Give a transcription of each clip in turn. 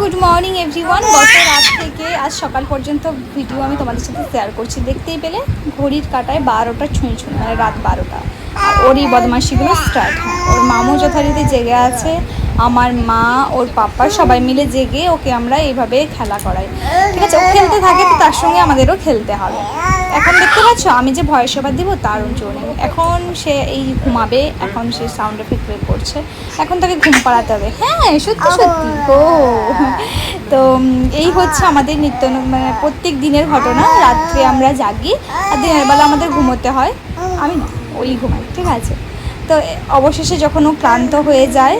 Good morning everyone গত রাত থেকে আজ সকাল পর্যন্ত ভিডিও আমি তোমাদের সাথে শেয়ার করছি। দেখতেই পেলে ঘড়ির কাটায় বারোটা ছুঁই ছুঁই মানে রাত বারোটা। আর ওরই বদমাশিগুলো স্টার্ট হয়। ওর মামু যথারীতি জেগে আছে। আমার মা, ওর পাপা সবাই মিলে জেগে ওকে আমরা এইভাবে খেলা করাই। ঠিক আছে, ও খেলতে থাকে তো তার সঙ্গে আমাদেরও খেলতে হবে। এখন দেখতে পাচ্ছ, আমি যে ভয়েস ওভার দিব, তার জন্য এখন সে এই ঘুমাবে, এখন সে সাউন্ড এফেক্ট বের করছে। এখন তাকে ঘুম পাড়াতে হবে। হ্যাঁ সত্যি সত্যি ও তো এই হচ্ছে আমাদের নিত্য মানে প্রত্যেক দিনের ঘটনা। রাত্রে আমরা জাগি, আর দিনের বেলা আমাদের ঘুমোতে হয়। আমি না, ওই ঘুমাই, ঠিক আছে? তো অবশেষে যখন ও ক্লান্ত হয়ে যায়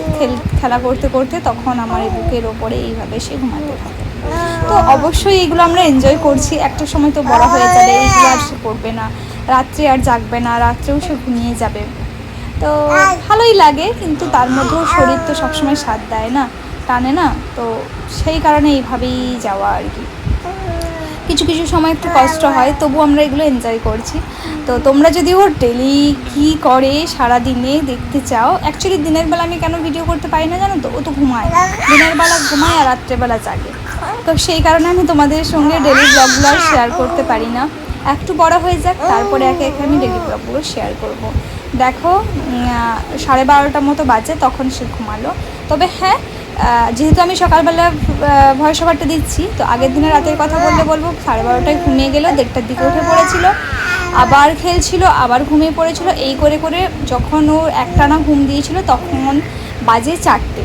খেল করতে করতে তখন আমার এই বুকের ওপরে এইভাবে সে ঘুমাতে থাকে। তো অবশ্যই এগুলো আমরা এনজয় করছি। একটা সময় তো বড় হয়ে যাবে এইগুলো আর সে করবে না। রাত্রে আর জাগবে না, রাত্রেও সে ঘুমিয়ে যাবে। তো ভালোই লাগে, কিন্তু তার মধ্যেও শরীর তো সবসময় সাথ দেয় না, টানে না। তো সেই কারণে এইভাবেই যাওয়া আর কি। কিছু কিছু সময় একটু কষ্ট হয়, তবু আমরা এগুলো এনজয় করছি। তো তোমরা যদি ওর ডেলি কী করে সারা দিনে দেখতে চাও অ্যাকচুয়ালি দিনের বেলা আমি কেন ভিডিও করতে পারি না জানো তো? ও তো ঘুমায়। দিনের বেলা ঘুমায় আর রাত্রেবেলা জাগে। তো সেই কারণে আমি তোমাদের সঙ্গে ডেলি ব্লগগুলো আর শেয়ার করতে পারি না। একটু বড় হয়ে যাক, তারপরে একে একে আমি ডেলি ব্লগগুলো শেয়ার করব। দেখো সাড়ে বারোটার মতো বাজে, তখন সে ঘুমালো। তবে হ্যাঁ যেহেতু আমি সকালবেলা ভয় সবারটা দিচ্ছি, তো আগের দিনে রাতের কথা বললে বলব, সাড়ে বারোটায় ঘুমিয়ে গেল, দেড়টার দিকে উঠে পড়েছিল, আবার খেলছিল, আবার ঘুমিয়ে পড়েছিল, এই করে করে যখন ও একটানা ঘুম দিয়েছিল, তখন বাজে চারটে।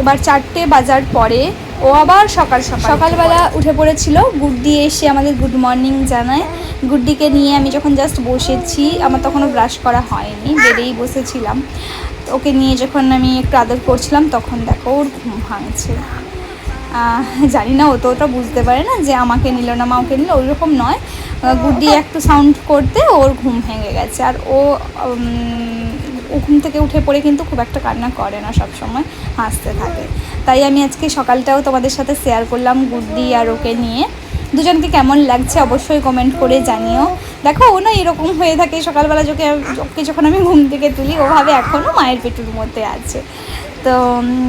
এবার চারটে বাজার পরে ও আবার সকাল সকাল সকালবেলা উঠে পড়েছিল গুড্ডি এসে আমাদের গুড মর্নিং জানায়। গুড্ডিকে নিয়ে আমি যখন জাস্ট বসেছি আমার তখনও ব্রাশ করা হয়নি বেডেই বসেছিলাম। ওকে নিয়ে যখন আমি একটু আদর করছিলাম তখন দেখো ওর ঘুম ভাঙছে। জানি না ও তো ওটা বুঝতে পারে না যে আমাকে নিল না মা ওকে নিল ওইরকম নয়। গুড্ডি একটু সাউন্ড করতে ওর ঘুম ভেঙে গেছে। আর ও ঘুম থেকে উঠে পড়ে কিন্তু খুব একটা কান্না করে না সব সময়, হাসতে থাকে। তাই আমি আজকে সকালটাও তোমাদের সাথে শেয়ার করলাম গুড্ডি আর ওকে নিয়ে। দুজনকে কেমন লাগছে অবশ্যই কমেন্ট করে জানিও। দেখো, ও না এরকম হয়ে থাকে, সকালবেলা যোকে ওকে যখন আমি ঘুম থেকে তুলি ওভাবে এখনও মায়ের পেটুর মধ্যে আছে। তো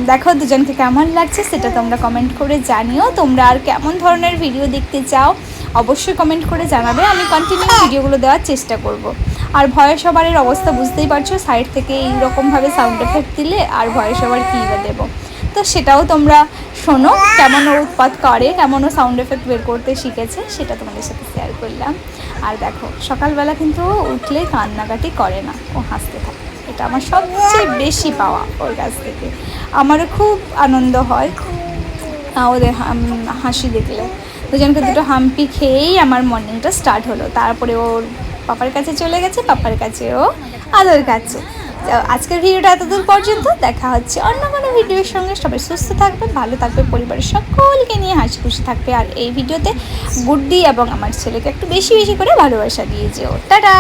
দেখো, দুজনকে কেমন লাগছে সেটা তোমরা কমেন্ট করে জানিও। তোমরা আর কেমন ধরনের ভিডিও দেখতে চাও, অবশ্যই কমেন্ট করে জানাবে। আমি কন্টিনিউ ভিডিওগুলো দেওয়ার চেষ্টা করব। আর ভয়েস ওভারের অবস্থা বুঝতেই পারছ সাইড থেকে এইরকমভাবে সাউন্ড এফেক্ট দিলে আর ভয়েস ওভার কী বা দেবো। তো সেটাও তোমরা শোনো, কেমন উৎপাত করে, কেমন ও সাউন্ড এফেক্ট বের করতে শিখেছে, সেটা তোমাদের সাথে শেয়ার করলাম। আর দেখো, সকালবেলা কিন্তু উঠলে কান্নাকাটি করে না, ও হাসতে থাকে। এটা আমার সবচেয়ে বেশি পাওয়া ওর কাছ থেকে। আমারও খুব আনন্দ হয় ওদের হাসি দেখলে। দুজনকে দুটো হাম্পি খেয়েই আমার মর্নিংটা স্টার্ট হলো। তারপরে ওর পাপার কাছে চলে গেছে, পাপার কাছে ও আদর কাছে। তো আজকের ভিডিওটা এতদূর পর্যন্ত দেখা হচ্ছে অন্য কোনো ভিডিওর সঙ্গে। সবাই সুস্থ থাকবে ভালো থাকবে পরিবারের সকলকে নিয়ে হাসি খুশি থাকবে। আর এই ভিডিওতে গুড্ডি এবং আমার ছেলেকে একটু বেশি বেশি করে ভালোবাসা দিয়ে যেও। টাটা!